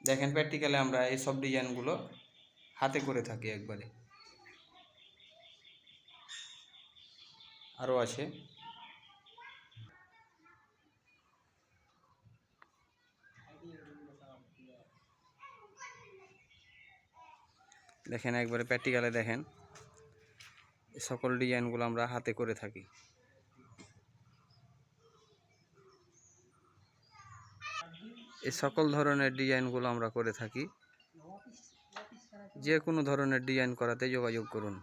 দেখেন প্র্যাকটিক্যালে আমরা এই সব ডিজাইনগুলো হাতে করে থাকি একবারে। আরও আছে। দেখেন, একবারে প্র্যাকটিক্যালে দেখেন। সকল ডিজাইনগুলো আমরা হাতে করে থাকি। এই সকল ধরনের ডিজাইনগুলো আমরা করে থাকি। যে কোনো ধরনের ডিজাইন করাতে যোগাযোগ করুন।